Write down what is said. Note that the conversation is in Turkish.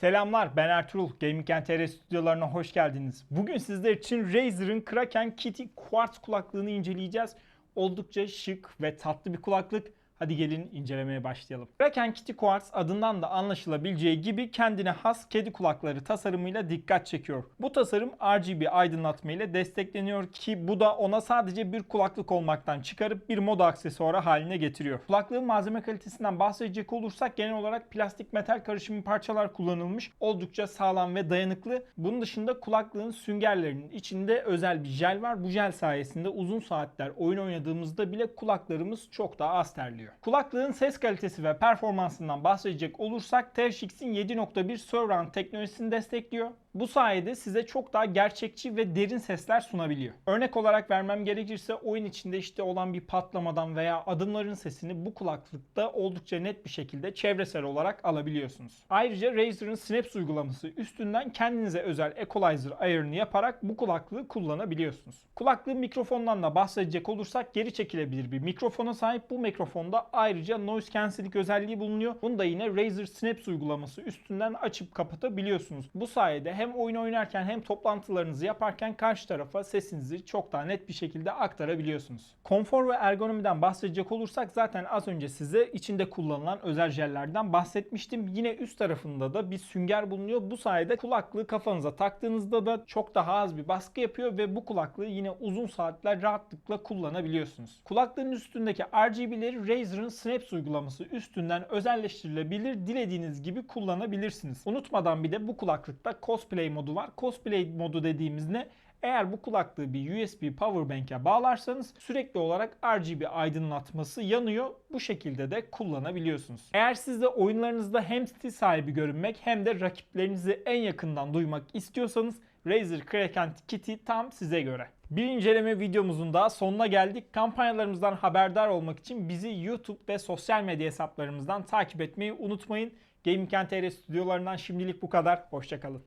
Selamlar ben Ertuğrul. Gaming TR stüdyolarına hoş geldiniz. Bugün sizler için Razer'ın Kraken Kitty Quartz kulaklığını inceleyeceğiz. Oldukça şık ve tatlı bir kulaklık. Hadi gelin incelemeye başlayalım. Kraken Kitty Quartz adından da anlaşılabileceği gibi kendine has kedi kulakları tasarımıyla dikkat çekiyor. Bu tasarım RGB aydınlatma ile destekleniyor ki bu da ona sadece bir kulaklık olmaktan çıkarıp bir moda aksesuarı haline getiriyor. Kulaklığın malzeme kalitesinden bahsedecek olursak genel olarak plastik metal karışımı parçalar kullanılmış. Oldukça sağlam ve dayanıklı. Bunun dışında kulaklığın süngerlerinin içinde özel bir jel var. Bu jel sayesinde uzun saatler oyun oynadığımızda bile kulaklarımız çok daha az terliyor. Kulaklığın ses kalitesi ve performansından bahsedecek olursak THX'in 7.1 Surround teknolojisini destekliyor. Bu sayede size çok daha gerçekçi ve derin sesler sunabiliyor. Örnek olarak vermem gerekirse oyun içinde işte olan bir patlamadan veya adımların sesini bu kulaklıkta oldukça net bir şekilde çevresel olarak alabiliyorsunuz. Ayrıca Razer'ın Snaps uygulaması üstünden kendinize özel equalizer ayarını yaparak bu kulaklığı kullanabiliyorsunuz. Kulaklığın mikrofondan da bahsedecek olursak geri çekilebilir bir mikrofona sahip. Bu mikrofonda ayrıca noise cancelling özelliği bulunuyor. Bunu da yine Razer Snaps uygulaması üstünden açıp kapatabiliyorsunuz. Bu sayede hem oyun oynarken hem toplantılarınızı yaparken karşı tarafa sesinizi çok daha net bir şekilde aktarabiliyorsunuz. Konfor ve ergonomiden bahsedecek olursak zaten az önce size içinde kullanılan özel jellerden bahsetmiştim. Yine üst tarafında da bir sünger bulunuyor. Bu sayede kulaklığı kafanıza taktığınızda da çok daha az bir baskı yapıyor ve bu kulaklığı yine uzun saatler rahatlıkla kullanabiliyorsunuz. Kulaklığın üstündeki RGB'leri Razer'ın Snaps uygulaması üstünden özelleştirilebilir. Dilediğiniz gibi kullanabilirsiniz. Unutmadan bir de bu kulaklıkta cosplay modu var. Cosplay modu dediğimiz ne? Eğer bu kulaklığı bir USB powerbank'e bağlarsanız sürekli olarak RGB aydınlatması yanıyor. Bu şekilde de kullanabiliyorsunuz. Eğer siz de oyunlarınızda hem stil sahibi görünmek hem de rakiplerinizi en yakından duymak istiyorsanız Razer Kraken Kitty tam size göre. Bir inceleme videomuzun daha sonuna geldik. Kampanyalarımızdan haberdar olmak için bizi YouTube ve sosyal medya hesaplarımızdan takip etmeyi unutmayın. Gaming TR stüdyolarından şimdilik bu kadar. Hoşçakalın.